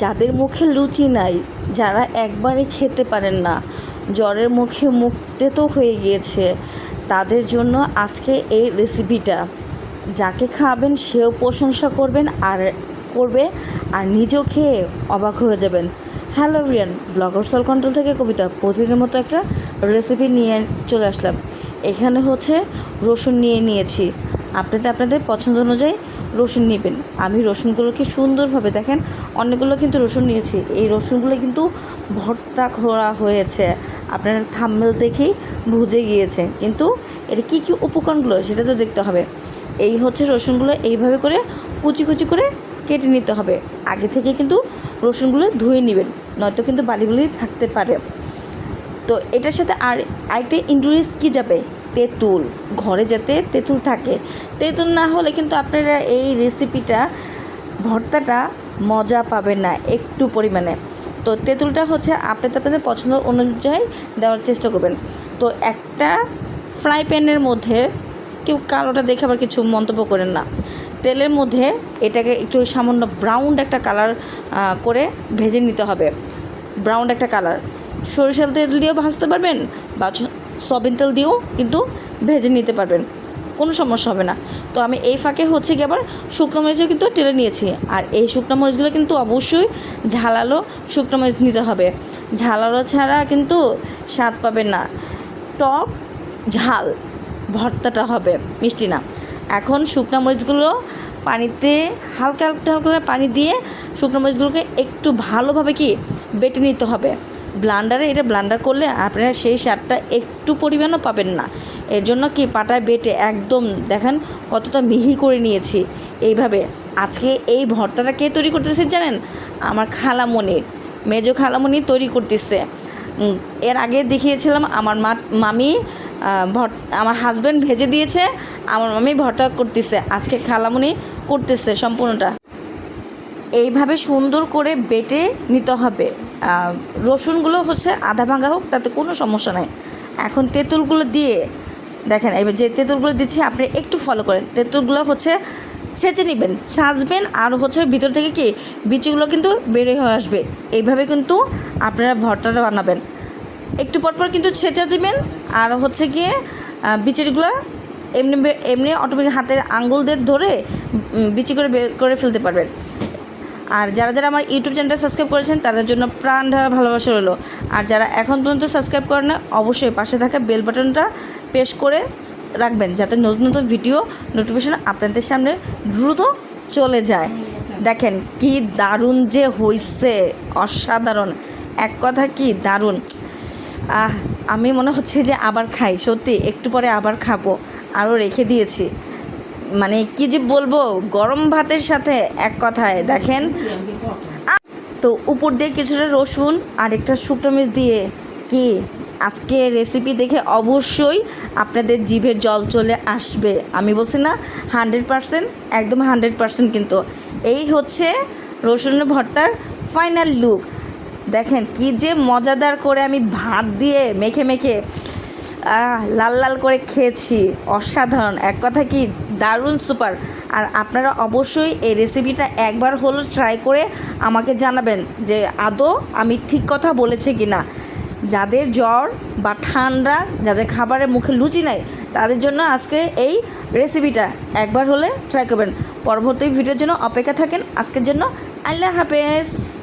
যাদের মুখে লুচি নাই, যারা একবারে খেতে পারেন না। জ্বরের মুখে মুখ তো হয়ে গিয়েছে। তাদের জন্য আজকে এই রেসিপিটা যাকে খাওয়াবেন সেও প্রশংসা করবেন আর করবে আর নিজেও খেয়ে অবাক হয়ে যাবেন। হ্যালো ভিয়ান ব্লগার সল কন্ট্রোল থেকে কবিতা। প্রতিদিনের মতো একটা রেসিপি নিয়ে চলে আসলাম। এখানে হচ্ছে রসুন নিয়ে নিয়েছি। আপনাদের আপনাদের পছন্দ অনুযায়ী রসুন নেবেন। আমি রসুনগুলোকে সুন্দরভাবে দেখেন, অনেকগুলো কিন্তু রসুন নিয়েছি। এই রসুনগুলো কিন্তু ভর্তা করা হয়েছে। আপনারা থাম্মেল দেখেই বুঝে গিয়েছে। কিন্তু এটা কী কী উপকরণগুলো সেটা তো দেখতে হবে। এই হচ্ছে রসুনগুলো এইভাবে করে কুচি কুচি করে কেটে নিতে হবে। আগে থেকে কিন্তু রসুনগুলো ধুয়ে নেবেন, নয়তো কিন্তু বালিগুলি থাকতে পারে। তো এটার সাথে আর আরেকটা ইনগ্রিডিয়েন্টস কী যাবে? তেঁতুল, ঘরে যাতে তেঁতুল থাকে। তেঁতুল না হলে কিন্তু আপনারা এই রেসিপিটা ভর্তাটা মজা পাবেন না একটু পরিমাণে। তো তেঁতুলটা হচ্ছে আপনাদের আপনাদের পছন্দ অনুযায়ী দেওয়ার চেষ্টা করবেন। তো একটা ফ্রাই প্যানের মধ্যে, কেউ কালোটা দেখে আবার কিছু মন্তব্য করেন না। তেলের মধ্যে এটাকে একটু সামান্য ব্রাউন একটা কালার করে ভেজে নিতে হবে। ব্রাউন একটা কালার সরিষার তেল দিয়েও ভাজতে পারবেন, বা সয়াবিন তেল দিয়েও কিন্তু ভেজে নিতে পারবেন। কোনো সমস্যা হবে না। তো আমি এই ফাঁকে হচ্ছে কি আবার শুকনো মরিচও কিন্তু টেলে নিয়েছি। আর এই শুকনো মরিচগুলো কিন্তু অবশ্যই ঝালালো শুকনো মরিচ নিতে হবে। ঝালালো ছাড়া কিন্তু স্বাদ পাবেন না। টক ঝাল, ভর্তাটা হবে, মিষ্টি না। এখন শুকনো মরিচগুলো পানিতে হালকা হালকা হালকা পানি দিয়ে শুকনো মরিচগুলোকে একটু ভালোভাবে কি বেটে নিতে হবে। ব্লান্ডারে এটা ব্লান্ডার করলে আপনারা সেই স্বাদটা একটু পরিমাণও পাবেন না। এর জন্য কি পাটায় বেটে একদম দেখেন কতটা মিহি করে নিয়েছি। এইভাবে আজকে এই ভর্তাটা কে তৈরি করতেছে জানেন? আমার খালামণি, মেজো খালামণি তৈরি করতেছে। এর আগে দেখিয়েছিলাম আমার মা, মামি ভট আমার হাজব্যান্ড ভেজে দিয়েছে, আমার মামি ভর্তা করতেছে। আজকে খালামণি করতেছে সম্পূর্ণটা। এইভাবে সুন্দর করে বেটে নিতে হবে। রসুনগুলো হচ্ছে আধা ভাঙা হোক, তাতে কোনো সমস্যা নাই। এখন তেঁতুলগুলো দিয়ে দেখেন, এবার যে তেঁতুলগুলো দিচ্ছি, আপনি একটু ফলো করেন। তেঁতুলগুলো হচ্ছে ছেঁচে নেবেন ছাঁচবেন আর হচ্ছে ভিতর থেকে কি, বিচিগুলো কিন্তু বেড়ে হয়ে আসবে। এইভাবে কিন্তু আপনারা ভর্তাটা বানাবেন। একটু পর পর কিন্তু ছেঁচে দিবেন, আর হচ্ছে গিয়ে বিচিগুলো এমনি এমনি অটোমেটিক হাতের আঙ্গুল দিয়ে ধরে বিচি করে বের করে ফেলতে পারবেন। আর যারা যারা আমার ইউটিউব চ্যানেলটা সাবস্ক্রাইব করেছেন, তাদের জন্য প্রাণ ঢালা ভালোবাসা রইল। আর যারা এখন পর্যন্ত সাবস্ক্রাইব করেন না, অবশ্যই পাশে থাকা বেল বাটনটা প্রেস করে রাখবেন, যাতে নতুন নতুন ভিডিও নোটিফিকেশন আপনাদের সামনে দ্রুত চলে যায়। দেখেন কি দারুণ যে হইছে, অসাধারণ। এক কথা কি দারুণ। আহ, আমি মনে হচ্ছে যে আবার খাই, সত্যি, একটু পরে আবার খাব। আরও রেখে দিয়েছি। মানে কি যে বলব, গরম ভাতের সাথে এক কথায়, দেখেন। তো উপর দিয়ে কিছুটা রসুন আর একটা শুকনো মরিচ দিয়ে কি আজকে রেসিপি দেখে অবশ্যই আপনাদের জিভে জল চলে আসবে। আমি বলছি না হান্ড্রেড পারসেন্ট একদম হান্ড্রেড পারসেন্ট কিন্তু। এই হচ্ছে রসুনের ভর্তার ফাইনাল লুক দেখেন কি যে মজাদার করে আমি ভাত দিয়ে মেখে মেখে লাল লাল করে খেয়েছি। অসাধারণ। এক কথা কি, দারুণ সুপার। আর আপনারা অবশ্যই এই রেসিপিটা একবার হলো ট্রাই করে আমাকে জানাবেন যে, আদৌ আমি ঠিক কথা বলেছি কি না যাদের জ্বর বা ঠান্ডা, যাদের খাবারের মুখে লুচি নাই, তাদের জন্য আজকে এই রেসিপিটা একবার হলে ট্রাই করবেন। পরবর্তী ভিডিওর জন্য অপেক্ষা থাকেন। আজকের জন্য আল্লাহ হাফেজ।